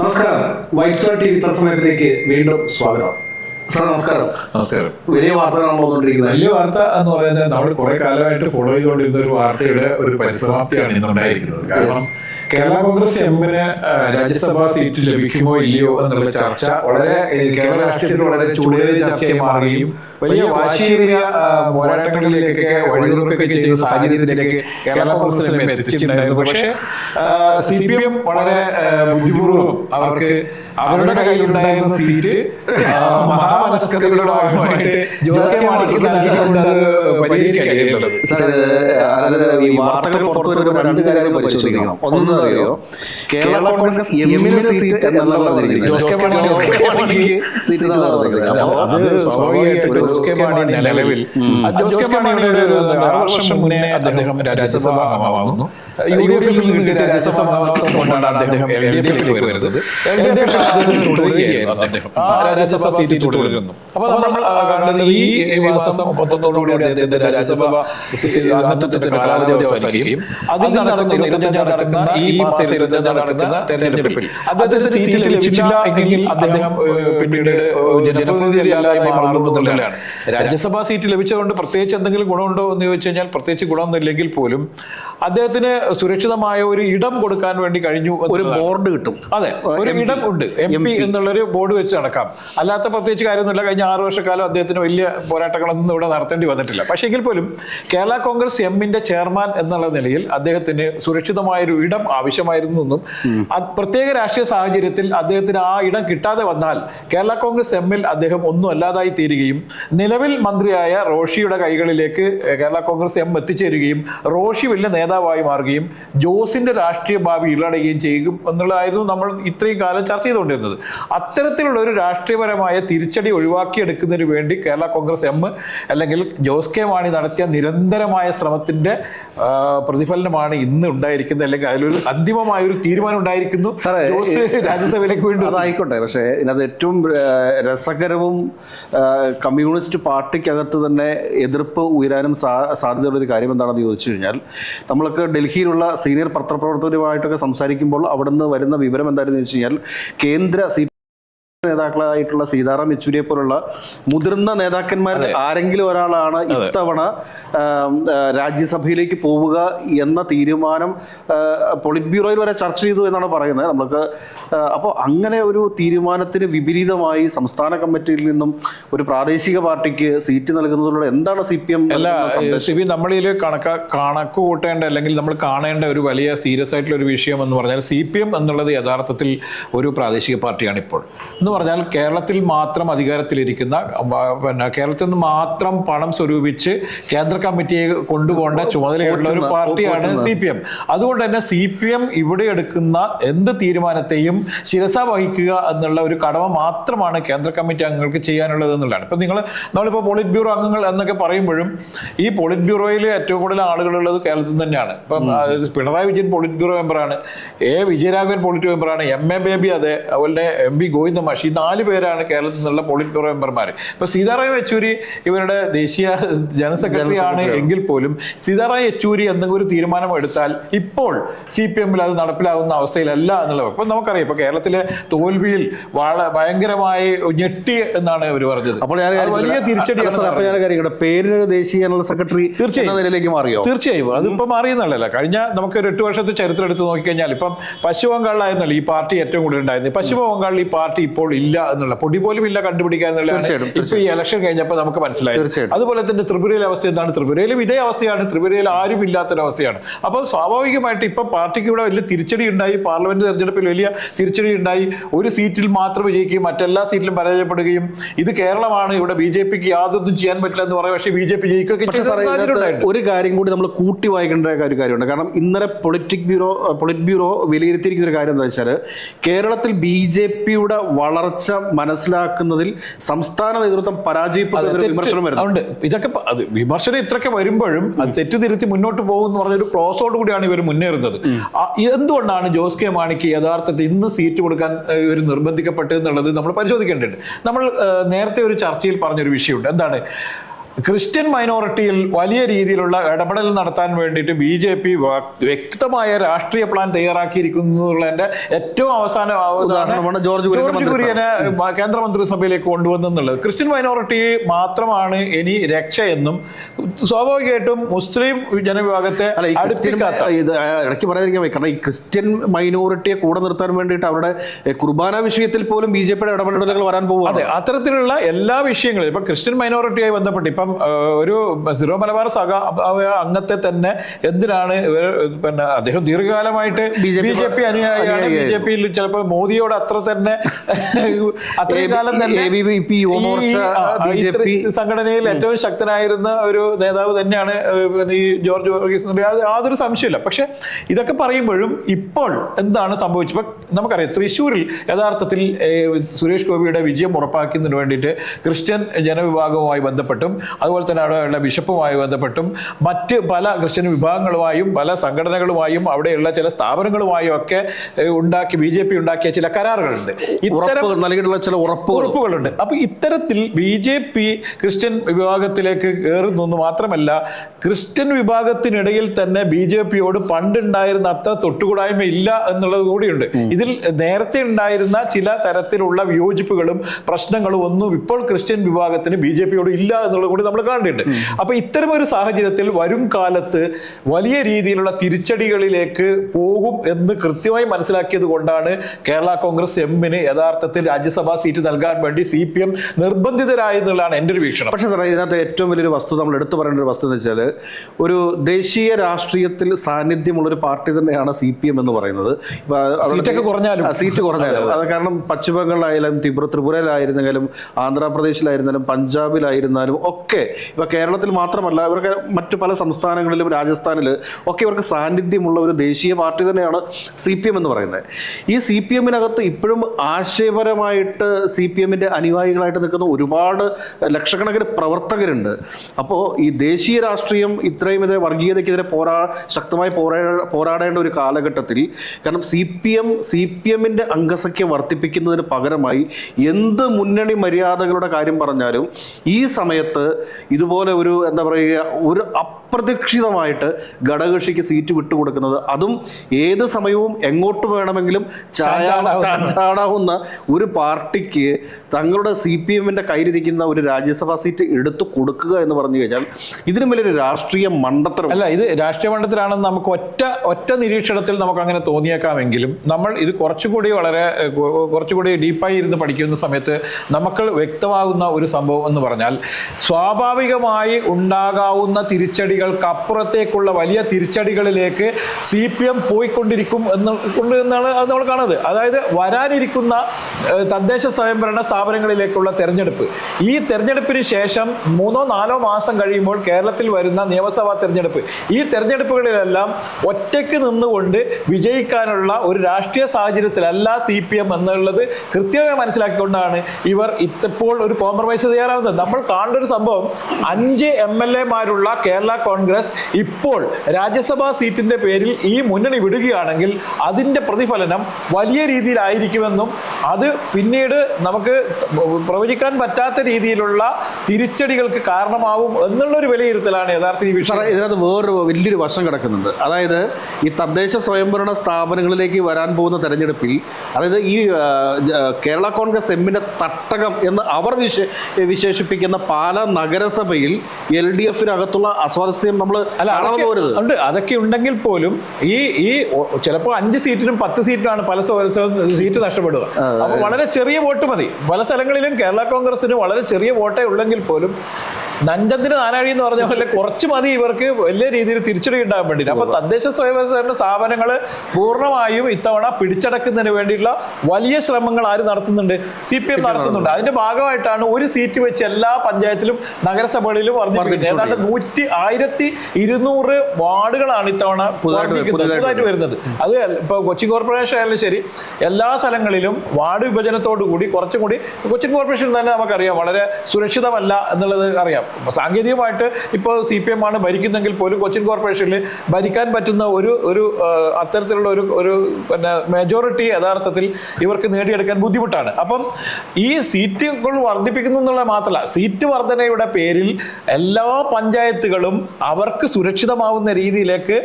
നമസ്കാരം. White Star T V തത്സമയത്തിലേക്ക് വീണ്ടും സ്വാഗതം. സാർ നമസ്കാരം. നമസ്കാരം. വലിയ വാർത്തകളാണ് വന്നുകൊണ്ടിരിക്കുന്നത്. വലിയ വാർത്ത എന്ന് പറയുന്നത് നമ്മൾ കുറെ കാലമായിട്ട് ഫോളോ ചെയ്തുകൊണ്ടിരുന്ന ഒരു വാർത്തയുടെ ഒരു പരിസമാപ്തിയാണ് ഇന്നുണ്ടായിരിക്കുന്നത് കാരണം കേരള കോൺഗ്രസ് എമ്മിന് രാജ്യസഭാ സീറ്റ് ലഭിക്കുമോ ഇല്ലയോ എന്നുള്ള ചർച്ച വളരെ കേരള രാഷ്ട്രീയത്തിൽ വളരെ ചൂടേറിയ ചർച്ചയായി മാറുകയും വലിയ വാശിയേറിയ പോരാട്ടങ്ങളിലേക്കൊക്കെ വഴിതുറക്കൊക്കെ ചെയ്ത സാഹചര്യത്തിലേക്ക് കേരള കോൺഗ്രസ് എം എത്തിച്ചിട്ടുണ്ടായിരുന്നു പക്ഷേ സി പി എം വളരെ ബുദ്ധിപൂർവം അവർക്ക് അവരുടെ കയ്യിലുണ്ടായിരുന്ന സീറ്റ് മഹാമനസ്കൃതികളുടെ മഹാമനസ്കതയുടെ ഭാഗമായിട്ട് ജോസ് കെ മാണിക്ക് നൽകിക്കൊണ്ട് അത് അതായത് ഈ വാർത്തകൾ പുറത്തു വരുമ്പോൾ രണ്ട് കാര്യം പരിശോധിക്കണം. ഒന്ന് അറിയോ? കേരള കോൺഗ്രസ് എമ്മിന് സീറ്റ് എന്നുള്ള സീറ്റ് എന്നുള്ള സ്വാഭാവികമായിട്ടും ജോസ് കെ മാണി നിലവിൽ. ജോസ് കെ മാണിയുടെ ഒരു വർഷം മുന്നേ അദ്ദേഹം രാജ്യസഭാ അംഗമാകുന്നു. യു ഡി എഫിൽ നിന്ന് കിട്ടിയ രാജ്യസഭ കൊണ്ടാണ് അദ്ദേഹം എൽ ഡി എഫിലേക്ക് വരുന്നത് എൽ ഡി എഫിൽ തുടരുകയായിരുന്നു അദ്ദേഹം. രാജ്യസഭ സീറ്റ് തുടരുന്നു അപ്പോൾ നമ്മൾ കണ്ടത് ഈ മാസം അദ്ദേഹത്തിന്റെ രാജ്യസഭ അംഗത്വത്തിന്റെ കാലാവധി അവസാനിക്കുകയും അതിൽ നടക്കുന്ന ഇരുപത്തഞ്ചാം നടക്കുന്ന ഈ മാസം ഇരുപത്തഞ്ചാം നടക്കുന്ന തെരഞ്ഞെടുപ്പിൽ അദ്ദേഹത്തിന് സീറ്റ് ലഭിച്ചില്ല എങ്കിൽ അദ്ദേഹം ഏഹ്, പിന്നീട് ഏഹ്, ജനപ്രതിനിധിയല്ലാതായി രാജ്യസഭാ സീറ്റ് ലഭിച്ചതുകൊണ്ട് പ്രത്യേകിച്ച് എന്തെങ്കിലും ഗുണമുണ്ടോ എന്ന് ചോദിച്ചു കഴിഞ്ഞാൽ പ്രത്യേകിച്ച് ഗുണമൊന്നുമില്ലെങ്കിൽ പോലും അദ്ദേഹത്തിന് സുരക്ഷിതമായ ഒരു ഇടം കൊടുക്കാൻ വേണ്ടി കഴിഞ്ഞു ഒരു ബോർഡ് കിട്ടും. അതെ ഒരു. ഇടം ഉണ്ട്. എം പി എന്നുള്ളൊരു ബോർഡ് വെച്ച് നടക്കാം. അല്ലാത്ത പ്രത്യേകിച്ച് കാര്യമൊന്നുമില്ല. കഴിഞ്ഞ ആറ് വർഷക്കാലം അദ്ദേഹത്തിന് വലിയ പോരാട്ടങ്ങളൊന്നും ഇവിടെ നടത്തേണ്ടി വന്നിട്ടില്ല. പക്ഷേ എങ്കിൽ പോലും കേരള കോൺഗ്രസ് എമ്മിന്റെ ചെയർമാൻ എന്നുള്ള നിലയിൽ അദ്ദേഹത്തിന് സുരക്ഷിതമായ ഒരു ഇടം ആവശ്യമായിരുന്നു എന്നും പ്രത്യേക രാഷ്ട്രീയ സാഹചര്യത്തിൽ അദ്ദേഹത്തിന് ആ ഇടം കിട്ടാതെ വന്നാൽ കേരള കോൺഗ്രസ് എമ്മിൽ അദ്ദേഹം ഒന്നും അല്ലാതായി തീരുകയും നിലവിൽ മന്ത്രിയായ റോഷിയുടെ കൈകളിലേക്ക് കേരള കോൺഗ്രസ് എം എത്തിച്ചേരുകയും റോഷി വലിയ നേതാവായി മാറുകയും ജോസിന്റെ രാഷ്ട്രീയ ഭാവി ഇല്ലടയുകയും ചെയ്യും എന്നുള്ളതായിരുന്നു നമ്മൾ ഇത്രയും കാലം ചർച്ച ചെയ്തുകൊണ്ടിരുന്നത്. അത്തരത്തിലുള്ള ഒരു രാഷ്ട്രീയപരമായ തിരിച്ചടി ഒഴിവാക്കിയെടുക്കുന്നതിന് വേണ്ടി കേരള കോൺഗ്രസ് എം അല്ലെങ്കിൽ ജോസ് കെ മാണി നടത്തിയ നിരന്തരമായ ശ്രമത്തിന്റെ പ്രതിഫലനമാണ് ഇന്ന് ഉണ്ടായിരിക്കുന്നത്. അല്ലെങ്കിൽ അതിലൊരു അന്തിമമായ ഒരു തീരുമാനം ഉണ്ടായിരിക്കുന്നു സാറേ, ജോസ് രാജ്യസഭയിലേക്ക് വേണ്ടി അതായിക്കോട്ടെ. പക്ഷേ ഇതിനകത്ത് ഏറ്റവും രസകരവും കമ്മ്യൂണിസ്റ്റ് പാർട്ടിക്കകത്ത് തന്നെ എതിർപ്പ് ഉയരാനും സാധ്യതയുള്ള ഒരു കാര്യം എന്താണെന്ന് ചോദിച്ചു കഴിഞ്ഞാൽ നമ്മളൊക്കെ ഡൽഹിയിലുള്ള സീനിയർ പത്രപ്രവർത്തകരുമായിട്ടൊക്കെ സംസാരിക്കുമ്പോൾ അവിടുന്ന് വരുന്ന വിവരം എന്തായിരുന്നു വെച്ച് കഴിഞ്ഞാൽ കേന്ദ്ര സി നേതാക്കളായിട്ടുള്ള സീതാറാം യെച്ചൂരിയെ പോലുള്ള മുതിർന്ന നേതാക്കന്മാരിൽ ആരെങ്കിലും ഒരാളാണ് ഇത്തവണ രാജ്യസഭയിലേക്ക് പോവുക എന്ന തീരുമാനം പൊളിറ്റ് ബ്യൂറോയിൽ വരെ ചർച്ച ചെയ്തു എന്നാണ് പറയുന്നത്. നമ്മൾക്ക് അപ്പോൾ അങ്ങനെ ഒരു തീരുമാനത്തിന് വിപരീതമായി സംസ്ഥാന കമ്മിറ്റിയിൽ നിന്നും ഒരു പ്രാദേശിക പാർട്ടിക്ക് സീറ്റ് നൽകുന്നതിലൂടെ എന്താണ് സി പി എം അല്ല സിബി നമ്മളിൽ കണക്ക കണക്ക് കൂട്ടേണ്ട അല്ലെങ്കിൽ നമ്മൾ കാണേണ്ട ഒരു വലിയ സീരിയസ് ആയിട്ടുള്ള ഒരു വിഷയം എന്ന് പറഞ്ഞാൽ സി പി എം എന്നുള്ളത് യഥാർത്ഥത്തിൽ ഒരു പ്രാദേശിക പാർട്ടിയാണ് ഇപ്പോൾ. എന്ന് പറഞ്ഞാൽ കേരളത്തിൽ മാത്രം അധികാരത്തിലിരിക്കുന്ന പിന്നെ കേരളത്തിൽ നിന്ന് മാത്രം പണം സ്വരൂപിച്ച് കേന്ദ്ര കമ്മിറ്റിയെ കൊണ്ടുപോകേണ്ട ചുമതലയുള്ള ഒരു പാർട്ടിയാണ് സി പി എം. അതുകൊണ്ട് തന്നെ സി പി എം ഇവിടെ എടുക്കുന്ന എന്ത് തീരുമാനത്തെയും ശിരസ വഹിക്കുക എന്നുള്ള ഒരു കടമ മാത്രമാണ് കേന്ദ്ര കമ്മിറ്റി അംഗങ്ങൾക്ക് ചെയ്യാനുള്ളത് എന്നുള്ളതാണ്. ഇപ്പം നിങ്ങൾ നമ്മളിപ്പോൾ പോളിറ്റ് ബ്യൂറോ അംഗങ്ങൾ എന്നൊക്കെ പറയുമ്പോഴും ഈ പോളിറ്റ് ബ്യൂറോയിൽ ഏറ്റവും കൂടുതൽ ആളുകളുള്ളത് കേരളത്തിൽ തന്നെയാണ്. ഇപ്പം പിണറായി വിജയൻ പോളിറ്റ് ബ്യൂറോ മെമ്പറാണ് എ. വിജയരാഘവൻ പോളിറ്റ് മെമ്പറാണ് എം. എ. ബേബി അതെ അതുപോലെ എം. ബി ഗോവിന്ദ മാഷി ഈ നാല് പേരാണ് കേരളത്തിൽ നിന്നുള്ള പോളിറ്റ് ബ്യൂറോ മെമ്പർമാർ ഇപ്പൊ സീതാറാം യെച്ചൂരി ഇവരുടെ ദേശീയ ജനസെക്രട്ടറിയാണ് സെക്രട്ടറി ആണ് എങ്കിൽ പോലും സീതാറാം യെച്ചൂരി എന്തെങ്കിലും ഒരു തീരുമാനം എടുത്താൽ ഇപ്പോൾ സി പി എമ്മിൽ അത് നടപ്പിലാകുന്ന അവസ്ഥയിലല്ല എന്നുള്ളത്. ഇപ്പൊ നമുക്കറിയാം ഇപ്പൊ കേരളത്തിലെ തോൽവിയിൽ വളരെ ഭയങ്കരമായി ഞെട്ടി എന്നാണ് ഇവർ പറഞ്ഞത്. അപ്പോൾ ഞാൻ വലിയ തിരിച്ചടി അപ്പോൾ ഞാൻ കാര്യം പേരിന് ദേശീയ ജനറൽ സെക്രട്ടറി തീർച്ചയായും. നിലയിലേക്ക് മാറിയോ? തീർച്ചയായും. അതിപ്പോ മാറിയെന്നല്ല കഴിഞ്ഞ നമുക്ക് ഒരു എട്ട് വർഷത്തെ ചരിത്രം എടുത്ത് നോക്കിക്കഴിഞ്ഞാൽ ഇപ്പം പശ്ചിമ ബംഗാളിലായിരുന്നല്ലോ ഈ പാർട്ടി ഏറ്റവും കൂടുതൽ ഉണ്ടായിരുന്നത്. പശ്ചിമ ബംഗാളിൽ ഈ പാർട്ടി ഇപ്പോൾ ഇല്ല എന്നുള്ള പൊടി പോലും ഇല്ല കണ്ടുപിടിക്കാൻ എന്നുള്ള ഇപ്പൊ ഈ ഇലക്ഷൻ കഴിഞ്ഞപ്പോൾ നമുക്ക് മനസ്സിലായി അതുപോലെ തന്നെ ത്രിപുരയിലെ അവസ്ഥ എന്താണ്? ത്രിപുരയിലും ഇതേ അവസ്ഥയാണ് ത്രിപുരയിൽ ആരും ഇല്ലാത്തൊരവസ്ഥയാണ്. അപ്പോൾ സ്വാഭാവികമായിട്ട് ഇപ്പൊ പാർട്ടിക്ക് ഇവിടെ വലിയ തിരിച്ചടി ഉണ്ടായി പാർലമെന്റ് തെരഞ്ഞെടുപ്പിൽ വലിയ തിരിച്ചടി ഉണ്ടായി. ഒരു സീറ്റിൽ മാത്രം വിജയിക്കുകയും മറ്റെല്ലാ സീറ്റിലും പരാജയപ്പെടുകയും ഇത് കേരളമാണ്. ഇവിടെ ബി ജെ പിക്ക് യാതൊന്നും ചെയ്യാൻ പറ്റില്ല എന്ന് പറയാം. പക്ഷേ ബി ജെ പി ജയിക്കുകയൊക്കെ. ഒരു കാര്യം കൂടി നമ്മൾ കൂട്ടി വായിക്കേണ്ട ഒരു കാര്യമുണ്ട്. കാരണം ഇന്നലെ പൊളിറ്റിക് ബ്യൂറോ പൊളിറ്റ് ബ്യൂറോ വിലയിരുത്തിയിരിക്കുന്ന ഒരു കാര്യം എന്താ വെച്ചാൽ കേരളത്തിൽ ബി ജെ പിയുടെ വളർച്ച മനസ്സിലാക്കുന്നതിൽ സംസ്ഥാന നേതൃത്വം പരാജയപ്പെട്ട വിമർശനം വരുന്നു. അതുകൊണ്ട് ഇതൊക്കെ വിമർശനം ഇത്രയൊക്കെ വരുമ്പോഴും അത് തെറ്റുതിരുത്തി മുന്നോട്ട് പോകും എന്ന് പറഞ്ഞൊരു ക്ലോസോട് കൂടിയാണ് ഇവർ മുന്നേറുന്നത്. എന്തുകൊണ്ടാണ് ജോസ് കെ മാണിക്ക് യഥാർത്ഥത്തിൽ ഇന്ന് സീറ്റ് കൊടുക്കാൻ ഇവർ നിർബന്ധിക്കപ്പെട്ടത് എന്നുള്ളത് നമ്മൾ പരിശോധിക്കേണ്ടതുണ്ട്. നമ്മൾ നേരത്തെ ഒരു ചർച്ചയിൽ പറഞ്ഞൊരു വിഷയമുണ്ട്. എന്താണ്? ക്രിസ്ത്യൻ മൈനോറിറ്റിയിൽ വലിയ രീതിയിലുള്ള ഇടപെടൽ നടത്താൻ വേണ്ടിയിട്ട് ബി ജെ പി വ്യക്തമായ രാഷ്ട്രീയ പ്ലാൻ തയ്യാറാക്കിയിരിക്കുന്നതിന്റെ ഏറ്റവും അവസാന ജോർജ് കുര്യനെ കേന്ദ്രമന്ത്രിസഭയിലേക്ക് കൊണ്ടുവന്നെന്നുള്ളത്. ക്രിസ്ത്യൻ മൈനോറിറ്റി മാത്രമാണ് ഇനി രക്ഷ എന്നും സ്വാഭാവികമായിട്ടും മുസ്ലിം ജനവിഭാഗത്തെ ഇത് ഇടയ്ക്ക് പറയാതിരിക്കാൻ കാരണം ഈ ക്രിസ്ത്യൻ മൈനോറിറ്റിയെ കൂടെ നിർത്താൻ വേണ്ടിയിട്ട് അവരുടെ കുർബാന വിഷയത്തിൽ പോലും ബി ജെ പിയുടെ ഇടപെടലുകൾ വരാൻ പോകും അതെ അത്തരത്തിലുള്ള എല്ലാ വിഷയങ്ങളും ഇപ്പൊ ക്രിസ്ത്യൻ മൈനോറിറ്റിയായി ബന്ധപ്പെട്ട് ഇപ്പം ആ, ഒരു സിറോ മലബാർ സഹ അംഗത്തെ തന്നെ എന്തിനാണ് പിന്നെ അദ്ദേഹം ദീർഘകാലമായിട്ട് ബി ജെ പി അനുയായിയാണ് ബി ജെ പിയിൽ ചിലപ്പോൾ മോദിയോട് അത്ര തന്നെ അത്രയും കാലം തന്നെ സംഘടനയിൽ ഏറ്റവും ശക്തനായിരുന്ന ഒരു നേതാവ് തന്നെയാണ് ഈ ജോർജ് വർഗീസ് യാതൊരു സംശയമില്ല പക്ഷെ ഇതൊക്കെ പറയുമ്പോഴും ഇപ്പോൾ എന്താണ് സംഭവിച്ചത്? ഇപ്പൊ നമുക്കറിയാം തൃശ്ശൂരിൽ യഥാർത്ഥത്തിൽ സുരേഷ് ഗോപിയുടെ വിജയം ഉറപ്പാക്കുന്നതിന് വേണ്ടിയിട്ട് ക്രിസ്ത്യൻ ജനവിഭാഗവുമായി ബന്ധപ്പെട്ടും അതുപോലെ തന്നെ അവിടെയുള്ള ബിഷപ്പുമായി ബന്ധപ്പെട്ടും മറ്റ് പല ക്രിസ്ത്യൻ വിഭാഗങ്ങളുമായും പല സംഘടനകളുമായും അവിടെയുള്ള ചില സ്ഥാപനങ്ങളുമായും ഒക്കെ ഉണ്ടാക്കി ബി ജെ പി ഉണ്ടാക്കിയ ചില കരാറുകളുണ്ട്. ഇത്തരം നൽകിയിട്ടുള്ള ചില ഉറപ്പ് ഉറപ്പുകളുണ്ട്. അപ്പോൾ ഇത്തരത്തിൽ ബി ജെ പി ക്രിസ്ത്യൻ വിഭാഗത്തിലേക്ക് കയറുന്നു മാത്രമല്ല ക്രിസ്ത്യൻ വിഭാഗത്തിനിടയിൽ തന്നെ ബി ജെ പിയോട് പണ്ടുണ്ടായിരുന്ന അത്ര തൊട്ടുകൂടായ്മ ഇല്ല എന്നുള്ളത് കൂടിയുണ്ട്. ഇതിൽ നേരത്തെ ഉണ്ടായിരുന്ന ചില തരത്തിലുള്ള വിയോജിപ്പുകളും പ്രശ്നങ്ങളും ഒന്നും ഇപ്പോൾ ക്രിസ്ത്യൻ വിഭാഗത്തിന് ബി ജെ പിയോട് ഇല്ല എന്നുള്ളത് കൂടി നമ്മൾ കണ്ടിട്ടുണ്ട് അപ്പൊ ഇത്തരം ഒരു സാഹചര്യത്തിൽ വരും കാലത്ത് വലിയ രീതിയിലുള്ള തിരിച്ചടികളിലേക്ക് പോകും എന്ന് കൃത്യമായി മനസ്സിലാക്കിയത് കൊണ്ടാണ് കേരള കോൺഗ്രസ് എമ്മിന് യഥാർത്ഥത്തിൽ രാജ്യസഭാ സീറ്റ് നൽകാൻ വേണ്ടി സി പി എം നിർബന്ധിതരായെന്നുള്ളതാണ് എന്റെ ഒരു വീക്ഷണം. പക്ഷേ സാറേ ഇതിനകത്ത് ഏറ്റവും വലിയൊരു വസ്തു നമ്മൾ എടുത്തു പറയേണ്ട ഒരു വസ്തു എന്ന് വെച്ചാൽ ഒരു ദേശീയ രാഷ്ട്രീയത്തിൽ സാന്നിധ്യമുള്ള ഒരു പാർട്ടി തന്നെയാണ് സി പി എം എന്ന് പറയുന്നത്. സീറ്റൊക്കെ കുറഞ്ഞാലും. സീറ്റ് കുറഞ്ഞാലും. അത് കാരണം പശ്ചിമ ബംഗാളിലായാലും ത്രിപുര ത്രിപുരയിലായിരുന്നെങ്കിലും ആന്ധ്രാപ്രദേശിലായിരുന്നാലും പഞ്ചാബിലായിരുന്നാലും ഒക്കെ ഇപ്പൊ കേരളത്തിൽ മാത്രമല്ല ഇവർക്ക് മറ്റു പല സംസ്ഥാനങ്ങളിലും രാജസ്ഥാനിൽ ഒക്കെ ഇവർക്ക് സാന്നിധ്യമുള്ള ഒരു ദേശീയ പാർട്ടി തന്നെയാണ് സി പി എം എന്ന് പറയുന്നത്. ഈ സി പി എമ്മിനകത്ത് ഇപ്പോഴും ആശയപരമായിട്ട് സി പി എമ്മിന്റെ അനുയായികളായിട്ട് നിൽക്കുന്ന ഒരുപാട് ലക്ഷക്കണക്കിന് പ്രവർത്തകരുണ്ട്. അപ്പോൾ ഈ ദേശീയ രാഷ്ട്രീയം ഇത്രയും ഇത് വർഗീയതയ്ക്കെതിരെ പോരാ ശക്തമായി പോരാ പോരാടേണ്ട ഒരു കാലഘട്ടത്തിൽ കാരണം C P M C P എമ്മിന്റെ അംഗസംഖ്യ വർദ്ധിപ്പിക്കുന്നതിന് പകരമായി എന്ത് മുന്നണി മര്യാദകളുടെ കാര്യം പറഞ്ഞാലും ഈ സമയത്ത് ഇതുപോലെ ഒരു എന്താ പറയുക ഒരു അപ്രതീക്ഷിതമായിട്ട് ഘടകകക്ഷിക്ക് സീറ്റ് വിട്ടുകൊടുക്കുന്നത്. അതും ഏത് സമയവും എങ്ങോട്ട് വേണമെങ്കിലും ചാടാവുന്ന ഒരു പാർട്ടിക്ക് തങ്ങളുടെ സി പി എമ്മിന്റെ കയ്യിലിരിക്കുന്ന ഒരു രാജ്യസഭാ സീറ്റ് എടുത്തു കൊടുക്കുക എന്ന് പറഞ്ഞു കഴിഞ്ഞാൽ ഇതിനും വലിയൊരു രാഷ്ട്രീയ മണ്ടത്തരം. അല്ല ഇത് രാഷ്ട്രീയ മണ്ഡലത്തിലാണെന്ന് നമുക്ക് ഒറ്റ ഒറ്റ നിരീക്ഷണത്തിൽ നമുക്ക് അങ്ങനെ തോന്നിയേക്കാമെങ്കിലും നമ്മൾ ഇത് കുറച്ചുകൂടി വളരെ കുറച്ചുകൂടി ഡീപ്പായി ഇരുന്ന് പഠിക്കുന്ന സമയത്ത് നമുക്ക് വ്യക്തമാകുന്ന ഒരു സംഭവം എന്ന് പറഞ്ഞാൽ സ്വാഭാവികമായി ഉണ്ടാകാവുന്ന തിരിച്ചടികൾക്ക് അപ്പുറത്തേക്കുള്ള വലിയ തിരിച്ചടികളിലേക്ക് സി പി എം പോയിക്കൊണ്ടിരിക്കും എന്ന് കൊണ്ട് എന്നാണ് അത് നമ്മൾ കാണുന്നത്. അതായത് വരാനിരിക്കുന്ന തദ്ദേശ സ്വയംഭരണ സ്ഥാപനങ്ങളിലേക്കുള്ള തെരഞ്ഞെടുപ്പ്. ഈ തെരഞ്ഞെടുപ്പിന് ശേഷം മൂന്നോ നാലോ മാസം കഴിയുമ്പോൾ കേരളത്തിൽ വരുന്ന നിയമസഭാ തെരഞ്ഞെടുപ്പ്. ഈ തെരഞ്ഞെടുപ്പുകളിലെല്ലാം ഒറ്റയ്ക്ക് നിന്നുകൊണ്ട് വിജയിക്കാനുള്ള ഒരു രാഷ്ട്രീയ സാഹചര്യത്തിലല്ല സി പി എം എന്നുള്ളത് കൃത്യമായി മനസ്സിലാക്കിക്കൊണ്ടാണ് ഇവർ ഇപ്പോൾ ഒരു കോംപ്രമൈസ് തയ്യാറാവുന്നത്. നമ്മൾ കാണേണ്ട ഒരു സംഭവം അഞ്ച് എം എൽ എമാരുള്ള കേരള കോൺഗ്രസ് ഇപ്പോൾ രാജ്യസഭാ സീറ്റിന്റെ പേരിൽ ഈ മുന്നണി വിടുകയാണെങ്കിൽ അതിന്റെ പ്രതിഫലനം വലിയ രീതിയിലായിരിക്കുമെന്നും അത് പിന്നീട് നമുക്ക് പ്രവചിക്കാൻ പറ്റാത്ത രീതിയിലുള്ള തിരിച്ചടികൾക്ക് കാരണമാവും എന്നുള്ള ഒരു വിലയിരുത്തലാണ് യഥാർത്ഥ വിഷയം. ഇതിനകത്ത് വേറൊരു വലിയൊരു വശം കിടക്കുന്നുണ്ട്. അതായത് ഈ തദ്ദേശ സ്വയംഭരണ സ്ഥാപനങ്ങളിലേക്ക് വരാൻ പോകുന്ന തെരഞ്ഞെടുപ്പിൽ അതായത് ഈ കേരള കോൺഗ്രസ് എമ്മിന്റെ തട്ടകം എന്ന് അവർ വിശേഷിപ്പിക്കുന്ന പാല നഗരസഭയിൽ എൽ ഡി എഫിനകത്തുള്ള അസ്വാരസ്യം നമ്മൾ പോരുത്. ഉണ്ട്. അതൊക്കെ ഉണ്ടെങ്കിൽ പോലും ഈ ഈ ചിലപ്പോൾ അഞ്ച് സീറ്റിനും പത്ത് സീറ്റിനാണ് പല സീറ്റ് നഷ്ടപ്പെടുക. അപ്പോൾ വളരെ ചെറിയ വോട്ട് മതി. പല സ്ഥലങ്ങളിലും കേരള കോൺഗ്രസിന് വളരെ ചെറിയ വോട്ടേ ഉള്ളെങ്കിൽ പോലും നഞ്ചന്തിന് നാനാഴി എന്ന് പറഞ്ഞ പോലെ കുറച്ച് മതി ഇവർക്ക് വലിയ രീതിയിൽ തിരിച്ചടി ഉണ്ടാകാൻ വേണ്ടിയിട്ട്. അപ്പൊ തദ്ദേശ സ്വയംഭരണ സ്ഥാപനങ്ങൾ പൂർണമായും ഇത്തവണ പിടിച്ചടക്കുന്നതിന് വേണ്ടിയിട്ടുള്ള വലിയ ശ്രമങ്ങൾ ആര് നടത്തുന്നുണ്ട്? സി പി എം നടത്തുന്നുണ്ട്. അതിന്റെ ഭാഗമായിട്ടാണ് ഒരു സീറ്റ് വെച്ച് എല്ലാ പഞ്ചായത്തിലും നഗരസഭകളിലും വർദ്ധിപ്പിക്കുന്നത്. ഏതാണ്ട് നൂറ്റി ആയിരത്തി ഇരുന്നൂറ് വാർഡുകളാണ് ഇത്തവണ പുതുതായിട്ട് വരുന്നത്. അത് ഇപ്പോൾ കൊച്ചി കോർപ്പറേഷൻ ആയാലും ശരി എല്ലാ സ്ഥലങ്ങളിലും വാർഡ് വിഭജനത്തോടു കൂടി കുറച്ചും കൂടി കൊച്ചിൻ കോർപ്പറേഷൻ തന്നെ നമുക്കറിയാം വളരെ സുരക്ഷിതമല്ല എന്നുള്ളത് അറിയാം. സാങ്കേതികമായിട്ട് ഇപ്പോൾ സി പി എം ആണ് ഭരിക്കുന്നെങ്കിൽ പോലും കൊച്ചിൻ കോർപ്പറേഷനിൽ ഭരിക്കാൻ പറ്റുന്ന ഒരു ഒരു അത്തരത്തിലുള്ള ഒരു ഒരു പിന്നെ മെജോറിറ്റി യഥാർത്ഥത്തിൽ ഇവർക്ക് നേടിയെടുക്കാൻ ബുദ്ധിമുട്ടാണ്. അപ്പം ഈ സീറ്റുകൾ വർദ്ധിപ്പിക്കുന്നു എന്നുള്ളത് മാത്രമല്ല സീറ്റ് വർധനയുടെ പേരിൽ എല്ലാ പഞ്ചായത്തുകളും അവർക്ക് സുരക്ഷിതമാവുന്ന രീതിയിലേക്ക്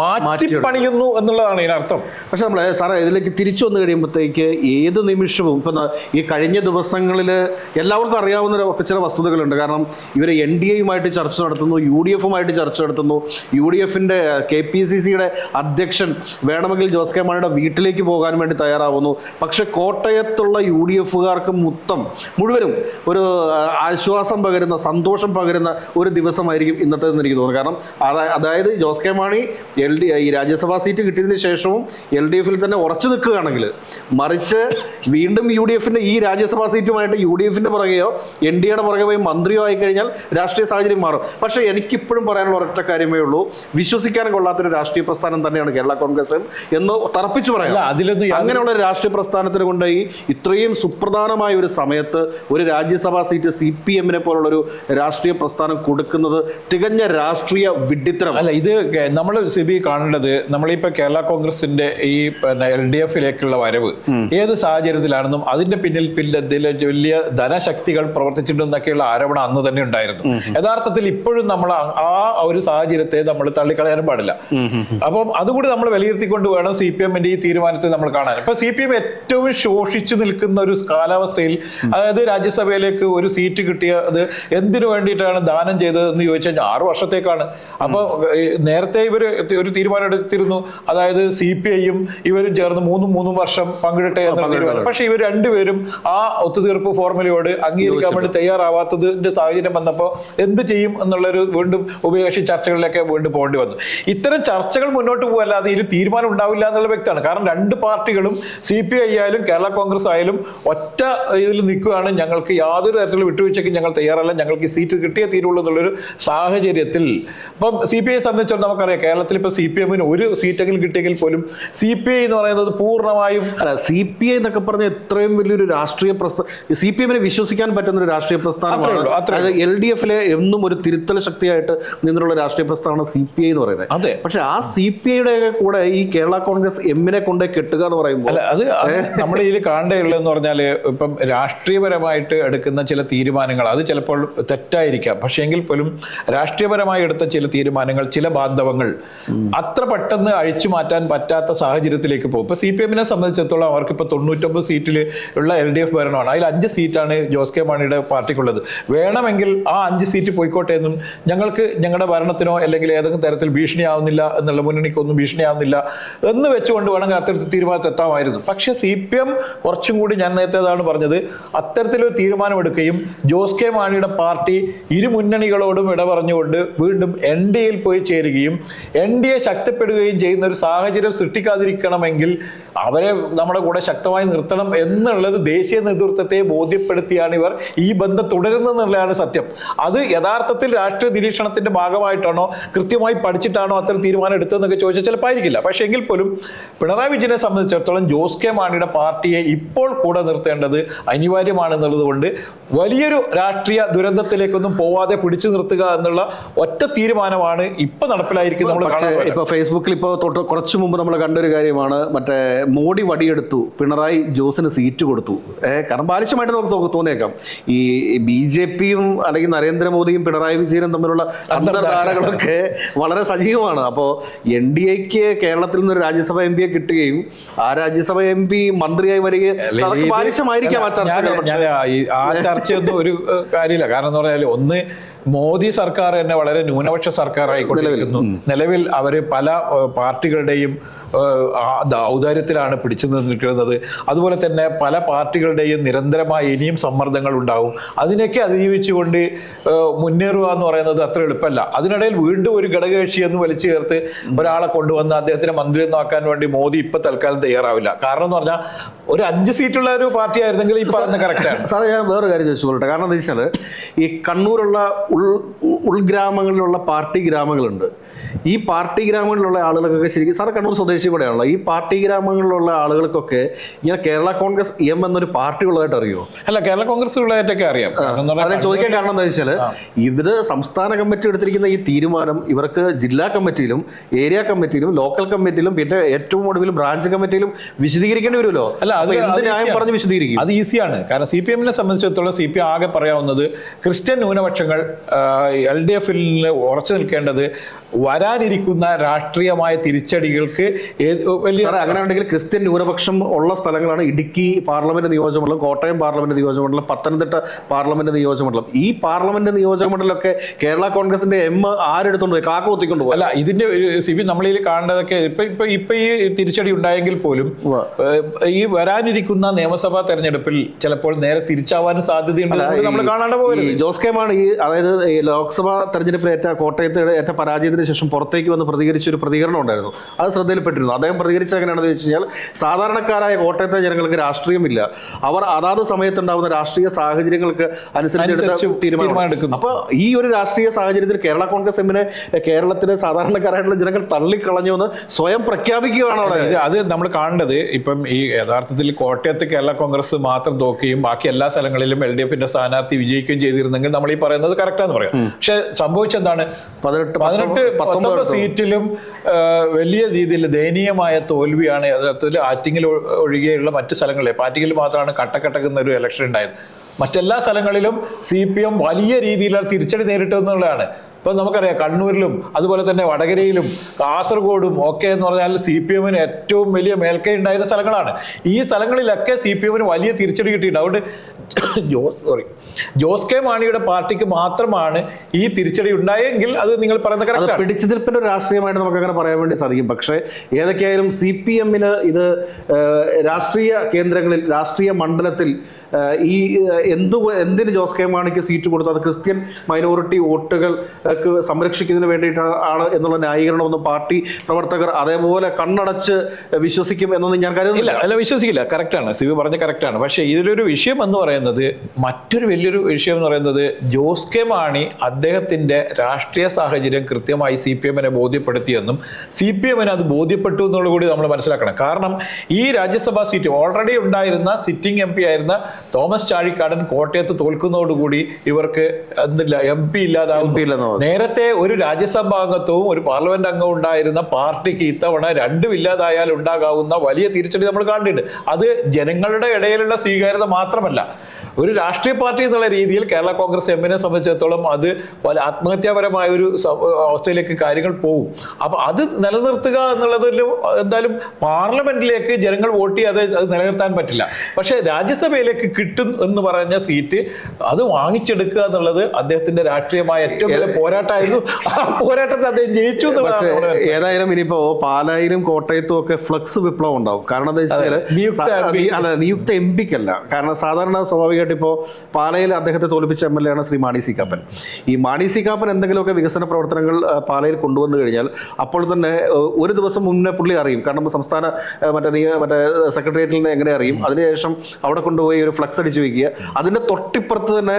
മാറ്റി പണിയുന്നു എന്നുള്ളതാണ് ഇതിനർത്ഥം. പക്ഷെ നമ്മൾ സാറേ ഇതിലേക്ക് തിരിച്ചു വന്നു കഴിയുമ്പോഴത്തേക്ക് ഏത് നിമിഷവും ഇപ്പം ഈ കഴിഞ്ഞ ദിവസങ്ങളിൽ എല്ലാവർക്കും അറിയാവുന്ന ചില വസ്തുതകളുണ്ട്. കാരണം ഇവർ എൻ ഡി എയുമായിട്ട് ചർച്ച നടത്തുന്നു യു ഡി എഫുമായിട്ട് ചർച്ച നടത്തുന്നു. യു ഡി എഫിന്റെ കെ പി സി സിയുടെ അധ്യക്ഷൻ വേണമെങ്കിൽ ജോസ് കെ മാണിയുടെ വീട്ടിലേക്ക് പോകാൻ വേണ്ടി തയ്യാറാവുന്നു. പക്ഷെ കോട്ടയത്തുള്ള യു ഡി എഫുകാർക്ക് മൊത്തം മുഴുവനും ഒരു ആശ്വാസം പകരുന്ന സന്തോഷം പകരുന്ന ഒരു ദിവസമായിരിക്കും ഇന്നത്തേതെന്ന് എനിക്ക് തോന്നുന്നു. കാരണം അതാ- അതായത് Jose K Mani L D ഈ രാജ്യസഭാ സീറ്റ് കിട്ടിയതിന് ശേഷവും എൽ ഡി എഫിൽ തന്നെ ഉറച്ചു നിൽക്കുകയാണെങ്കിൽ മറിച്ച് വീണ്ടും യു ഡി എഫിന്റെ ഈ രാജ്യസഭാ സീറ്റുമായിട്ട് യു ഡി എഫിന്റെ പുറകെയോ എൻ ഡി എയുടെ പുറകെ പോയി മന്ത്രിയോ ആയി കഴിഞ്ഞാൽ രാഷ്ട്രീയ സാഹചര്യം മാറും. പക്ഷേ എനിക്കിപ്പോഴും പറയാനുള്ള ഒരൊറ്റ കാര്യമേ ഉള്ളൂ. വിശ്വസിക്കാൻ കൊള്ളാത്തൊരു രാഷ്ട്രീയ പ്രസ്ഥാനം തന്നെയാണ് കേരള കോൺഗ്രസ് എന്ന് തറപ്പിച്ചു പറയാം. അതിലൊന്നും അങ്ങനെയുള്ള രാഷ്ട്രീയ പ്രസ്ഥാനത്തിന് കൊണ്ട് ഈ ഇത്രയും സുപ്രധാനമായ ഒരു സമയത്ത് ഒരു രാജ്യസഭാ സീറ്റ് സി പി എമ്മിനെ പോലുള്ളൊരു രാഷ്ട്രീയ പ്രസ്ഥാനം കൊടുക്കുന്നത് തികഞ്ഞ രാഷ്ട്രീയ വിഡിത്തരം അല്ല ഇത് നമ്മൾ സിബി കാണേണ്ടത് നമ്മളിപ്പോൾ കേരള കോൺഗ്രസിന്റെ ഈ പിന്നെ എൽ ഡി എഫിലേക്കുള്ള വരവ് ഏത് സാഹചര്യത്തിലാണെന്നും അതിന്റെ പിന്നിൽ പിന്നെ വലിയ ധനശക്തികൾ പ്രവർത്തിച്ചിട്ടുണ്ടെന്നൊക്കെയുള്ള ആരോപണം അന്ന് തന്നെ ഉണ്ടായിരുന്നു. യഥാർത്ഥത്തിൽ ഇപ്പോഴും നമ്മൾ ആ- ഒരു സാഹചര്യത്തെ നമ്മൾ തള്ളിക്കളയാനും പാടില്ല. അപ്പം അതുകൂടി നമ്മൾ വിലയിരുത്തിക്കൊണ്ട് വേണം സി പി എമ്മിന്റെ ഈ തീരുമാനത്തെ നമ്മൾ കാണാൻ. ഇപ്പൊ സി പി എം ഏറ്റവും ശോഷിച്ചു നിൽക്കുന്ന ഒരു കാലാവസ്ഥയിൽ അതായത് രാജ്യസഭയിലേക്ക് ഒരു സീറ്റ് കിട്ടിയത് എന്തിനു വേണ്ടിയിട്ടാണ് ദാനം ചെയ്തതെന്ന് ചോദിച്ചു കഴിഞ്ഞാൽ ആറു വർഷത്തേക്കാണ്. അപ്പൊ നേരത്തെ ഇവർ ഒരു തീരുമാനം എടുത്തിരുന്നു. അതായത് സി പി ഐയും ഇവരും ചേർന്ന് മൂന്നും മൂന്നും വർഷം പങ്കിടട്ടെ എന്ന തീരുമാനം. പക്ഷെ ഇവർ രണ്ടുപേരും ആ ഒത്തുതീർപ്പ് ഫോർമുലയോട് അംഗീകരിക്കാൻ വേണ്ടി തയ്യാറാവാത്തതിന്റെ സാഹചര്യം വന്നപ്പോൾ എന്ത് ചെയ്യും എന്നുള്ളൊരു വീണ്ടും ഉഭയകക്ഷി ചർച്ചകളിലേക്ക് വീണ്ടും പോകേണ്ടി വന്നു. ഇത്തരം ചർച്ചകൾ മുന്നോട്ട് പോകല്ലാതെ ഇതിൽ തീരുമാനം ഉണ്ടാവില്ല എന്നുള്ള വ്യക്തമാണ് കാരണം രണ്ട് പാർട്ടികളും സി പി ഐ ആയാലും കേരള കോൺഗ്രസ് ആയാലും ഒറ്റ ഇതിൽ നിൽക്കുകയാണ്. ഞങ്ങൾക്ക് യാതൊരു തരത്തിലുള്ള വിട്ടുവീഴ്ചയ്ക്ക് ഞങ്ങൾ തയ്യാറല്ല. ഞങ്ങൾക്ക് ഈ സീറ്റ് കിട്ടിയേ തീരുള്ളൂ എന്നുള്ളൊരു സാഹചര്യത്തിൽ ഇപ്പം സി പി ഐ സംബന്ധിച്ചിടത്തോളം നമുക്കറിയാം. കേരളത്തിൽ ഇപ്പോൾ സി പി എമ്മിന് ഒരു സീറ്റെങ്കിലും കിട്ടിയെങ്കിൽ പോലും സി പി ഐ എന്ന് പറയുന്നത് പൂർണമായും അല്ല സി പി ഐ എന്നൊക്കെ പറഞ്ഞ എത്രയും വലിയൊരു രാഷ്ട്രീയ പ്രസ്ഥാനം സി പി എമ്മിനെ വിശ്വസിക്കാൻ പറ്റുന്ന ഒരു രാഷ്ട്രീയ പ്രസ്ഥാനമാണ്. എൽ ഡി എഫിലെ എന്നും ഒരു തിരുത്തൽ ശക്തിയായിട്ട് നിന്നുള്ള രാഷ്ട്രീയ പ്രസ്ഥാനമാണ് സി പി ഐ എന്ന് പറയുന്നത്. അതെ. പക്ഷെ ആ സി പി ഐയുടെ കൂടെ ഈ കേരള കോൺഗ്രസ് എമ്മിനെ കൊണ്ട് കെട്ടുക എന്ന് പറയുമ്പോൾ അല്ല അത് നമ്മൾ ഇതിൽ കാണേണ്ടതുള്ളതെന്ന് പറഞ്ഞാൽ ഇപ്പം രാഷ്ട്രീയപരമായിട്ട് എടുക്കുന്ന ചില തീരുമാനങ്ങൾ അത് ചിലപ്പോൾ തെറ്റായിരിക്കാം. പക്ഷേ എങ്കിൽ പോലും രാഷ്ട്രീയപരമായി എടുത്ത ചില തീരുമാനങ്ങൾ ചില ബാന്ധവങ്ങൾ അത്ര പെട്ടെന്ന് അഴിച്ചു മാറ്റാൻ പറ്റാത്ത സാഹചര്യത്തിലേക്ക് പോകും. ഇപ്പൊ സി പി എമ്മിനെ സംബന്ധിച്ചിടത്തോളം അവർക്ക് ഇപ്പൊ തൊണ്ണൂറ്റൊമ്പത് സീറ്റിൽ ഉള്ള എൽ ഡി എഫ് ഭരണമാണ്. അതിൽ അഞ്ച് സീറ്റാണ് ജോസ് കെ മാണിയുടെ പാർട്ടിക്കുള്ളത്. വേണമെങ്കിൽ ആ അഞ്ച് സീറ്റ് പോയിക്കോട്ടെ എന്നും ഞങ്ങൾക്ക് ഞങ്ങളുടെ ഭരണത്തിനോ അല്ലെങ്കിൽ ഏതെങ്കിലും തരത്തിൽ ഭീഷണിയാവുന്നില്ല എന്നുള്ള മുന്നണിക്കൊന്നും ഭീഷണിയാവുന്നില്ല എന്ന് വെച്ചുകൊണ്ട് വേണമെങ്കിൽ അത്തരത്തിൽ തീരുമാനത്തിൽ എത്താമായിരുന്നു. പക്ഷെ സി പി എം കുറച്ചും കൂടി ഞാൻ നേരത്തെ അതാണ് പറഞ്ഞത്. അത്തരത്തിലൊരു തീരുമാനമെടുക്കുകയും ജോസ് കെ മാണിയുടെ പാർട്ടി ഇരു മുന്നണികളോടും ഇടപറഞ്ഞുകൊണ്ട് വീണ്ടും എൻ ഡി എയിൽ പോയി ചേരുകയും എൻ ഡി എ ശക്തിപ്പെടുകയും ചെയ്യുന്ന ഒരു സാഹചര്യം സൃഷ്ടിക്കാതിരിക്കണമെങ്കിൽ അവരെ നമ്മുടെ കൂടെ ശക്തമായി നിർത്തണം എന്നുള്ളത് ദേശീയ നേതൃത്വത്തെ ബോധ്യപ്പെടുത്തിയാണ് ഇവർ ഈ ബന്ധം തുടരുന്നതെന്നുള്ളതാണ് സത്യം. അത് യഥാർത്ഥത്തിൽ രാഷ്ട്രീയ നിരീക്ഷണത്തിന്റെ ഭാഗമായിട്ടാണോ കൃത്യമായി പഠിച്ചിട്ടാണോ അത്തരം തീരുമാനം എടുത്തതെന്നൊക്കെ ചോദിച്ചാൽ ചിലപ്പോൾ ആയിരിക്കില്ല. പക്ഷേ എങ്കിൽ പോലും പിണറായി വിജയനെ സംബന്ധിച്ചിടത്തോളം ജോസ് കെ മാണിയുടെ പാർട്ടിയെ ഇപ്പോൾ കൂടെ നിർത്തേണ്ടത് അനിവാര്യമാണെന്നുള്ളത് കൊണ്ട് വലിയൊരു രാഷ്ട്രീയ ദുരന്തത്തിലേക്കൊന്നും പോവാതെ പിടിച്ചു നിർത്തുക എന്നുള്ള ഒറ്റ തീരുമാനമാണ് ഇപ്പൊ നടപ്പിലായിരിക്കും നമ്മൾ ഇപ്പൊ ഫേസ്ബുക്കിൽ ഇപ്പോൾ തൊട്ട് കുറച്ചു മുമ്പ് നമ്മൾ കണ്ടൊരു കാര്യമാണ്. മറ്റേ മോഡി വടിയെടുത്തു. പിണറായി ജോസിന് സീറ്റ് കൊടുത്തു. ഏഹ് കാരണം ബാലിശമായിട്ട് നമുക്ക് തോന്നിയേക്കാം ഈ ബി ജെ പിയും അല്ലെങ്കിൽ നരേന്ദ്രമോദിയും പിണറായി വിജയനും തമ്മിലുള്ള അന്തർധാരകളൊക്കെ. വളരെ സജീവമാണ്. അപ്പോൾ എൻ ഡി എക്ക് കേരളത്തിൽ നിന്ന് ഒരു രാജ്യസഭ എം പിയെ കിട്ടുകയും ആ രാജ്യസഭ എം പി മന്ത്രിയായി വരികയും പാരിശമായിരിക്കാം ആ ചർച്ച ഈ- ആ ചർച്ചയൊന്നും ഒരു കാര്യമില്ല. കാരണം എന്ന് പറഞ്ഞാൽ ഒന്ന് മോദി സർക്കാർ തന്നെ വളരെ ന്യൂനപക്ഷ സർക്കാർ ആയിക്കൊണ്ടിരിക്കുന്നു. നിലവിൽ. അവർ പല പാർട്ടികളുടെയും ഔദാര്യത്തിലാണ് പിടിച്ചു നിൽക്കുന്നത്. അതുപോലെ തന്നെ പല പാർട്ടികളുടെയും നിരന്തരമായ ഇനിയും സമ്മർദ്ദങ്ങൾ ഉണ്ടാവും. അതിനൊക്കെ അതിജീവിച്ചുകൊണ്ട് മുന്നേറുക എന്ന് പറയുന്നത് അത്ര എളുപ്പമല്ല. അതിനിടയിൽ വീണ്ടും ഒരു ഘടകകക്ഷി എന്ന് വലിച്ചു ചേർത്ത് ഒരാളെ കൊണ്ടുവന്ന് അദ്ദേഹത്തിന് മന്ത്രി നോക്കാൻ വേണ്ടി മോദി ഇപ്പൊ തൽക്കാലം തയ്യാറാവില്ല. കാരണം എന്ന് പറഞ്ഞാൽ ഒരു അഞ്ച് സീറ്റുള്ള ഒരു പാർട്ടി ആയിരുന്നെങ്കിൽ ഈ പറയുന്ന കറക്റ്റാണ് സാറേ ഞാൻ വേറൊരു കാര്യം ചോദിച്ചോളട്ടെ കാരണം എന്താ വെച്ചാൽ ഈ കണ്ണൂരുള്ള ഉൾ ഉൾഗ്രാമങ്ങളിലുള്ള പാർട്ടി ഗ്രാമങ്ങളുണ്ട്. ഈ പാർട്ടി ഗ്രാമങ്ങളിലുള്ള ആളുകൾക്കൊക്കെ ശരിക്കും സാറ് കണ്ണൂർ സ്വദേശി കൂടെയാണല്ലോ. ഈ പാർട്ടി ഗ്രാമങ്ങളിലുള്ള ആളുകൾക്കൊക്കെ ഇങ്ങനെ കേരള കോൺഗ്രസ് എം എന്നൊരു പാർട്ടി ഉള്ളതായിട്ട് അറിയോ? അല്ല കേരള കോൺഗ്രസ് ഉള്ളതായിട്ടൊക്കെ അറിയാം അതെ ചോദിക്കാൻ കാരണം എന്താ വെച്ചാൽ ഇത് സംസ്ഥാന കമ്മിറ്റി എടുത്തിരിക്കുന്ന ഈ തീരുമാനം ഇവർക്ക് ജില്ലാ കമ്മിറ്റിയിലും ഏരിയ കമ്മിറ്റിയിലും ലോക്കൽ കമ്മിറ്റിയിലും പിന്നെ ഏറ്റവും ഒടുവിൽ ബ്രാഞ്ച് കമ്മിറ്റിയിലും വിശദീകരിക്കേണ്ടി വരുമല്ലോ. അല്ല, അത് എന്ത് ന്യായം. പറഞ്ഞ് വിശദീകരിക്കും? അത് ഈസിയാണ്. കാരണം സി പി എമ്മിനെ സംബന്ധിച്ചിടത്തോളം സി പി എം ആകെ പറയാവുന്നത് ക്രിസ്ത്യൻ ന്യൂനപക്ഷങ്ങൾ എൽ ഡി എഫിൽ ഉറച്ചു നിൽക്കേണ്ടത് വരാനിരിക്കുന്ന രാഷ്ട്രീയമായ തിരിച്ചടികൾക്ക് അങ്ങനെ ഉണ്ടെങ്കിൽ ക്രിസ്ത്യൻ ന്യൂനപക്ഷം ഉള്ള സ്ഥലങ്ങളാണ് ഇടുക്കി പാർലമെന്റ് നിയോജകമണ്ഡലം കോട്ടയം പാർലമെന്റ് നിയോജകമണ്ഡലം പത്തനംതിട്ട പാർലമെന്റ് നിയോജകമണ്ഡലം. ഈ പാർലമെന്റ് നിയോജകമണ്ഡലമൊക്കെ കേരള കോൺഗ്രസിന്റെ എം ആരെടുത്തോണ്ട് പോയി? കാക്ക കുത്തിക്കൊണ്ട് പോയി. അല്ല ഇതിന്റെ സി ബി നമ്മളിൽ കാണേണ്ടതൊക്കെ ഇപ്പൊ ഇപ്പൊ ഇപ്പൊ ഈ തിരിച്ചടി ഉണ്ടായെങ്കിൽ പോലും ഈ വരാനിരിക്കുന്ന നിയമസഭാ തെരഞ്ഞെടുപ്പിൽ ചിലപ്പോൾ നേരെ തിരിച്ചാവാനും സാധ്യതയുണ്ട് നമ്മൾ കാണാണ്ട് പോകരുത്. ജോസ് കെ മാണി ഈ അതായത് ലോക്സഭാ തെരഞ്ഞെടുപ്പിൽ ഏറ്റ കോട്ടയത്ത് ഏറ്റ പരാജയത്തിന് ശേഷം പുറത്തേക്ക് വന്ന് പ്രതികരിച്ച ഒരു പ്രതികരണം ഉണ്ടായിരുന്നു. അത് ശ്രദ്ധയിൽപ്പെട്ടിരുന്നു. അദ്ദേഹം പ്രതികരിച്ചത് എങ്ങനെയാണെന്ന് വെച്ച് കഴിഞ്ഞാൽ സാധാരണക്കാരായ കോട്ടയത്തെ ജനങ്ങൾക്ക് രാഷ്ട്രീയമില്ല. അവർ അതാത് സമയത്തുണ്ടാകുന്ന രാഷ്ട്രീയ സാഹചര്യങ്ങൾക്ക് അനുസരിച്ച് തീരുമാനമെടുക്കുന്നു. അപ്പൊ ഈ ഒരു രാഷ്ട്രീയ സാഹചര്യത്തിൽ കേരള കോൺഗ്രസ് എമ്മിനെ കേരളത്തിലെ സാധാരണക്കാരായിട്ടുള്ള ജനങ്ങൾ തള്ളിക്കളഞ്ഞു എന്ന് സ്വയം പ്രഖ്യാപിക്കുകയാണ് അവിടെ. അത് നമ്മൾ കാണേണ്ടത് ഇപ്പം ഈ യഥാർത്ഥത്തിൽ കോട്ടയത്ത് കേരള കോൺഗ്രസ് മാത്രം തോക്കുകയും ബാക്കി എല്ലാ സ്ഥലങ്ങളിലും എൽ ഡി എഫിന്റെ സ്ഥാനാർത്ഥി വിജയിക്കുകയും ചെയ്തിരുന്നെങ്കിൽ നമ്മൾ ഈ പറയുന്നത് കറക്റ്റാന്ന് പറയാം. പക്ഷെ സംഭവിച്ചെന്താണ്? പതിനെട്ട് പതിനെട്ട് പത്തൊമ്പത് സീറ്റിലും വലിയ രീതിയിൽ ദയനീയമായ തോൽവിയാണ് യഥാർത്ഥത്തിൽ ആറ്റിങ്ങിൽ ഒഴികെയുള്ള മറ്റ് സ്ഥലങ്ങളിൽ പാറ്റിങ്ങിൽ മാത്രമാണ് കട്ടക്കട്ടക്കുന്ന ഒരു ഇലക്ഷൻ ഉണ്ടായത്. മറ്റെല്ലാ സ്ഥലങ്ങളിലും സി പി എം വലിയ രീതിയിലുള്ള തിരിച്ചടി നേരിട്ടു എന്നുള്ളതാണ് ഇപ്പം നമുക്കറിയാം കണ്ണൂരിലും അതുപോലെ തന്നെ വടകരയിലും കാസർഗോഡും ഒക്കെ എന്ന് പറഞ്ഞാൽ സി പി എമ്മിന് ഏറ്റവും വലിയ മേൽക്കൈ ഉണ്ടായിരുന്ന സ്ഥലങ്ങളാണ്. ഈ സ്ഥലങ്ങളിലൊക്കെ സി പി എമ്മിന് വലിയ തിരിച്ചടി കിട്ടിയിട്ടുണ്ട്. അതുകൊണ്ട് ജോസ് സോറി ജോസ് കെ മാണിയുടെ പാർട്ടിക്ക് മാത്രമാണ് ഈ തിരിച്ചടി ഉണ്ടായെങ്കിൽ അത് നിങ്ങൾ പറയുന്ന പിടിച്ചു നിൽപ്പിന്റെ ഒരു രാഷ്ട്രീയമായിട്ട് നമുക്ക് അങ്ങനെ പറയാൻ വേണ്ടി സാധിക്കും. പക്ഷേ ഏതൊക്കെയായാലും സി പി എമ്മിന് ഇത് രാഷ്ട്രീയ കേന്ദ്രങ്ങളിൽ രാഷ്ട്രീയ മണ്ഡലത്തിൽ ഈ എന്തു എന്തിന് ജോസ് കെ മാണിക്ക് സീറ്റ് കൊടുത്തു? അത് ക്രിസ്ത്യൻ മൈനോറിറ്റി വോട്ടുകൾക്ക് സംരക്ഷിക്കുന്നതിന് വേണ്ടിയിട്ടാണ് ആണ് എന്നുള്ള ന്യായീകരണമൊന്നും പാർട്ടി പ്രവർത്തകർ അതേപോലെ കണ്ണടച്ച് വിശ്വസിക്കും എന്നൊന്നും ഞാൻ ഇല്ല കരുതുന്നില്ല അല്ല വിശ്വസിക്കില്ല. കറക്റ്റാണ് സി വി പറഞ്ഞ കറക്റ്റാണ് പക്ഷേ ഇതിലൊരു വിഷയം എന്ന് പറയുന്നത് മറ്റൊരു വലിയൊരു വിഷയം എന്ന് പറയുന്നത് ജോസ് കെ മാണി അദ്ദേഹത്തിന്റെ രാഷ്ട്രീയ സാഹചര്യം കൃത്യമായി സി പി എമ്മിനെ ബോധ്യപ്പെടുത്തിയെന്നും സി പി എമ്മിന് അത് ബോധ്യപ്പെട്ടു എന്നുള്ള കൂടി നമ്മൾ മനസ്സിലാക്കണം. കാരണം ഈ രാജ്യസഭാ സീറ്റ് ഓൾറെഡി ഉണ്ടായിരുന്ന സിറ്റിംഗ് എം പി ആയിരുന്ന തോമസ് ചാഴിക്കാടൻ കോട്ടയത്ത് തോൽക്കുന്നതോടുകൂടി ഇവർക്ക് എന്തില്ല എം പി ഇല്ലാതാവും. നേരത്തെ ഒരു രാജ്യസഭാ അംഗത്വവും ഒരു പാർലമെന്റ് അംഗവും ഉണ്ടായിരുന്ന പാർട്ടിക്ക് ഇത്തവണ രണ്ടും ഇല്ലാതായാൽ ഉണ്ടാകാവുന്ന വലിയ തിരിച്ചടി നമ്മൾ കാണുന്നുണ്ട്. അത് ജനങ്ങളുടെ ഇടയിലുള്ള സ്വീകാര്യത മാത്രമല്ല. ഒരു രാഷ്ട്രീയ പാർട്ടി എന്നുള്ള രീതിയിൽ കേരള കോൺഗ്രസ് എമ്മിനെ സംബന്ധിച്ചിടത്തോളം അത് ആത്മഹത്യാപരമായ ഒരു അവസ്ഥയിലേക്ക് കാര്യങ്ങൾ പോകും അപ്പൊ അത് നിലനിർത്തുക എന്നുള്ളതിൽ എന്തായാലും പാർലമെന്റിലേക്ക് ജനങ്ങൾ വോട്ട് ചെയ്യാതെ അത് നിലനിർത്താൻ പറ്റില്ല. പക്ഷേ രാജ്യസഭയിലേക്ക് കിട്ടും എന്ന് പറഞ്ഞ സീറ്റ് അത് വാങ്ങിച്ചെടുക്കുക എന്നുള്ളത് അദ്ദേഹത്തിന്റെ രാഷ്ട്രീയമായ ഏറ്റവും വലിയ പോരാട്ടമായിരുന്നു. ആ പോരാട്ടത്തിൽ അദ്ദേഹം ജയിച്ചു. ഏതായാലും ഇനിയിപ്പോ പാലായിലും കോട്ടയത്തും ഒക്കെ ഫ്ലക്സ് വിപ്ലവം ഉണ്ടാവും. കാരണം എന്താ വെച്ചാൽ നിയുക്ത എം പിക്കല്ല കാരണം സാധാരണ സ്വാഭാവികമായിട്ട് ഇപ്പോൾ പാലയിൽ അദ്ദേഹത്തെ തോൽപ്പിച്ച എം എൽ എ ആണ് ശ്രീ മാണി സി കാപ്പൻ. ഈ മാണി സി കാപ്പൻ എന്തെങ്കിലുമൊക്കെ വികസന പ്രവർത്തനങ്ങൾ പാലയിൽ കൊണ്ടുവന്നു കഴിഞ്ഞാൽ അപ്പോൾ തന്നെ ഒരു ദിവസം മുന്നേ പുള്ളി അറിയും. കാരണം സംസ്ഥാന മറ്റേ മറ്റേ സെക്രട്ടേറിയറ്റിൽ നിന്ന് എങ്ങനെ അറിയും? അതിനുശേഷം അവിടെ കൊണ്ടുപോയി ഒരു ഫ്ലക്സ് അടിച്ചു വയ്ക്കുക അതിന്റെ തൊട്ടിപ്പുറത്ത് തന്നെ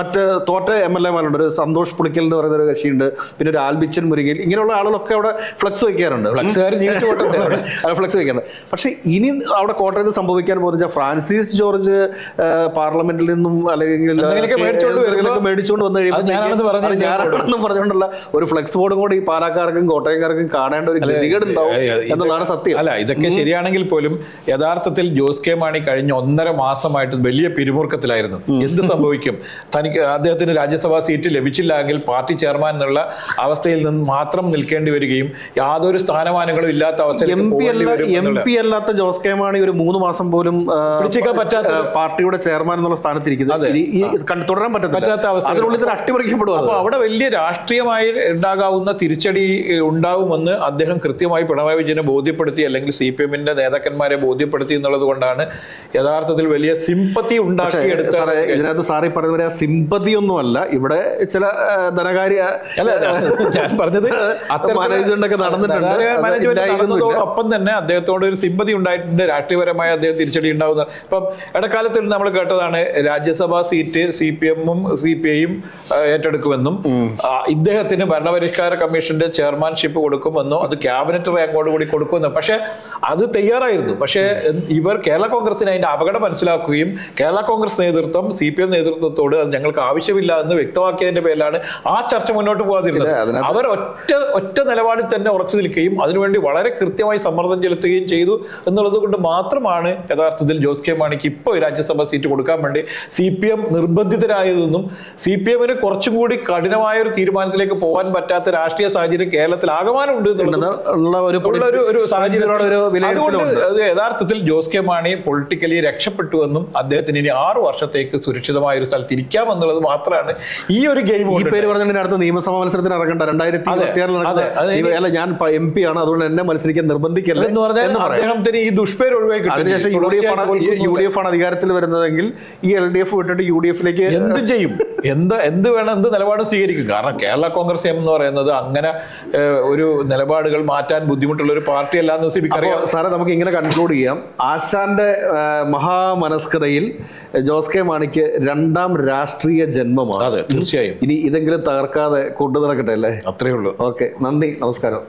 മറ്റ് തോറ്റ എം എൽ എമാരുണ്ട്. ഒരു സന്തോഷ് പുളിക്കൽ എന്ന് പറയുന്ന ഒരു കക്ഷിയുണ്ട്. പിന്നെ ഒരു ആൽബിച്ചൻ മുരുകിൽ ഇങ്ങനെയുള്ള ആളുകളൊക്കെ അവിടെ ഫ്ലക്സ് വയ്ക്കാറുണ്ട് ഫ്ലക്സ് വയ്ക്കാറുണ്ട് പക്ഷേ ഇനി അവിടെ കോട്ടയത്ത് സംഭവിക്കാൻ പോകുന്ന ഫ്രാൻസിസ് ജോർജ് പാർലമെന്റിൽ നിന്നും അല്ലെങ്കിൽ മേടിച്ചുകൊണ്ട് വന്നു കഴിയുമ്പോൾ ഞാനാണെന്ന് പറഞ്ഞ് പറഞ്ഞുകൊണ്ടുള്ള ഒരു ഫ്ലെക്സ് ബോർഡും കൂടി ഈ പാലക്കാർക്കും കോട്ടയക്കാർക്കും കാണേണ്ട ഒരു ഗതികേട് ഉണ്ടാവും ഏ, എന്നുള്ളതാണ് സത്യം. അല്ല ഇതൊക്കെ ശരിയാണെങ്കിൽ പോലും യഥാർത്ഥത്തിൽ ജോസ് കെ മാണി കഴിഞ്ഞ ഒന്നര മാസമായിട്ട് വലിയ പിരിമുറുക്കത്തിലായിരുന്നു. എന്ത് സംഭവിക്കും? തനിക്ക് അദ്ദേഹത്തിന് രാജ്യസഭാ സീറ്റ് ലഭിച്ചില്ലെങ്കിൽ പാർട്ടി ചെയർമാൻ എന്നുള്ള അവസ്ഥയിൽ നിന്ന് മാത്രം നിൽക്കേണ്ടി വരികയും യാതൊരു സ്ഥാനമാനങ്ങളും ഇല്ലാത്ത അവസ്ഥയിൽ എം പി അല്ലാത്ത ജോസ് കെ മാണി ഒരു മൂന്ന് മാസം പോലും പറ്റാത്ത- പാർട്ടിയുടെ ചെയർമാൻ എന്നുള്ള സ്ഥാനത്തിരിക്കുന്നത് ഈ തുടരാൻ പറ്റാത്ത അവസ്ഥ. അതിനുള്ളിൽ തന്നെ അപ്പോൾ അവിടെ വലിയ രാഷ്ട്രീയമായി ഉണ്ടാകാവുന്ന തിരിച്ചടി ഉണ്ടാവുമെന്ന് അദ്ദേഹം കൃത്യമായി പിണറായി വിജയനെ ബോധ്യപ്പെടുത്തി അല്ലെങ്കിൽ സി പി എമ്മിന്റെ നേതാക്കന്മാരെ ബോധ്യപ്പെടുത്തി എന്നുള്ളത് കൊണ്ടാണ് യഥാർത്ഥത്തിൽ വലിയ സിമ്പത്തി ഉണ്ടാക്കി ഉണ്ടാക്കിയെടുത്ത സാറേ ഇതിനകത്ത് സാറി പറയുന്ന സിമ്പതി ഒന്നുമല്ല ഇവിടെ ചില ധനകാര്യ അല്ല ഞാൻ പറഞ്ഞത് ഒക്കെ നടന്നിട്ടുണ്ട്. ഒപ്പം തന്നെ അദ്ദേഹത്തോട് ഒരു സിമ്പതി ഉണ്ടായിട്ടുണ്ട്. രാഷ്ട്രീയപരമായ അദ്ദേഹം തിരിച്ചടി ഉണ്ടാവുന്ന ഇപ്പം ഇടക്കാലത്തിൽ നമ്മൾ കേട്ട കേട്ടതാണ് രാജ്യസഭാ സീറ്റ് സി പി എമ്മും സി പി ഐയും ഏറ്റെടുക്കുമെന്നും ഇദ്ദേഹത്തിന് ഭരണപരിഷ്കാര കമ്മീഷന്റെ ചെയർമാൻഷിപ്പ് കൊടുക്കുമെന്നും അത് ക്യാബിനറ്റ് റാങ്കോട് കൂടി കൊടുക്കുമെന്നും. പക്ഷെ അത് തയ്യാറായിരുന്നു. പക്ഷെ ഇവർ കേരള കോൺഗ്രസിന് അതിന്റെ അപകടം മനസ്സിലാക്കുകയും കേരള കോൺഗ്രസ് നേതൃത്വം സി പി എം നേതൃത്വത്തോട് അത് ഞങ്ങൾക്ക് ആവശ്യമില്ല എന്ന് വ്യക്തമാക്കിയതിന്റെ പേരിലാണ് ആ ചർച്ച മുന്നോട്ട് പോകാതിരുന്നത്. അവർ ഒറ്റ ഒറ്റ നിലപാടിൽ തന്നെ ഉറച്ചു നിൽക്കുകയും അതിനുവേണ്ടി വളരെ കൃത്യമായി സമ്മർദ്ദം ചെലുത്തുകയും ചെയ്തു എന്നുള്ളത് കൊണ്ട് മാത്രമാണ് യഥാർത്ഥത്തിൽ ജോസ് കെ മാണിക്ക് ഇപ്പോൾ രാജ്യസഭ സീറ്റ് കൊടുക്കാൻ വേണ്ടി സി പി എം നിർബന്ധിതരായതെന്നും സി പി എമ്മിന് കുറച്ചും കൂടി കഠിനമായ ഒരു തീരുമാനത്തിലേക്ക് പോകാൻ പറ്റാത്ത രാഷ്ട്രീയ സാഹചര്യം കേരളത്തിൽ എന്നുള്ളത് ഒരു ഉള്ള ഒരു ഒരു ഒരു വിലയിരുത്തലുണ്ട്. അത് യഥാർത്ഥത്തിൽ ജോസ് കെ മാണി പൊളിറ്റിക്കലി രക്ഷപ്പെട്ടു എന്നും അദ്ദേഹത്തിന് ഇനി ആറു വർഷത്തേക്ക് സുരക്ഷിതമായ ഒരു സ്ഥലത്ത് ഇരിക്കാമെന്നുള്ളത് മാത്രമാണ് ഈ ഒരു ഗെയിം ഈ പേര് പറഞ്ഞതിന് അടുത്ത നിയമസഭാ മത്സരത്തിന് ഇറങ്ങണ്ട. രണ്ടായിരത്തി അല്ല ഞാൻ എം പി ആണ്. അതുകൊണ്ട് എന്നെ മത്സരിക്കാൻ നിർബന്ധിക്കല്ലേ എന്ന് പറഞ്ഞാൽ അദ്ദേഹത്തിന് ഈ ദുഷ്പേര് ഒഴിവാക്കി അതിനുശേഷം യു ഡി എഫ് ആണ് അധികാരത്തിൽ വരുന്നതെങ്കിൽ ഈ എൽ ഡി എഫ് വിട്ടിട്ട് യു ഡി എഫിലേക്ക് എന്ത് ചെയ്യും? എന്ത് എന്ത് വേണം എന്ത് നിലപാട് സ്വീകരിക്കും? കാരണം കേരള കോൺഗ്രസ് എം എന്ന് പറയുന്നത് അങ്ങനെ ഒരു നിലപാടുകൾ മാറ്റാൻ ബുദ്ധിമുട്ടുള്ള ഒരു പാർട്ടി അല്ല എന്ന് അറിയാം. സാറേ നമുക്ക് ഇങ്ങനെ കൺക്ലൂഡ് ചെയ്യാം. ആശാന്റെ മഹാമനസ്കതയിൽ ജോസ് കെ മാണിക്ക് രണ്ടാം രാഷ്ട്രീയ ജന്മമാണ്. അതെ തീർച്ചയായും. ഇനി ഇതെങ്കിലും തകർക്കാതെ കൊണ്ടു നടക്കട്ടെ അല്ലേ? അത്രയേ ഉള്ളൂ. ഓക്കെ നന്ദി നമസ്കാരം.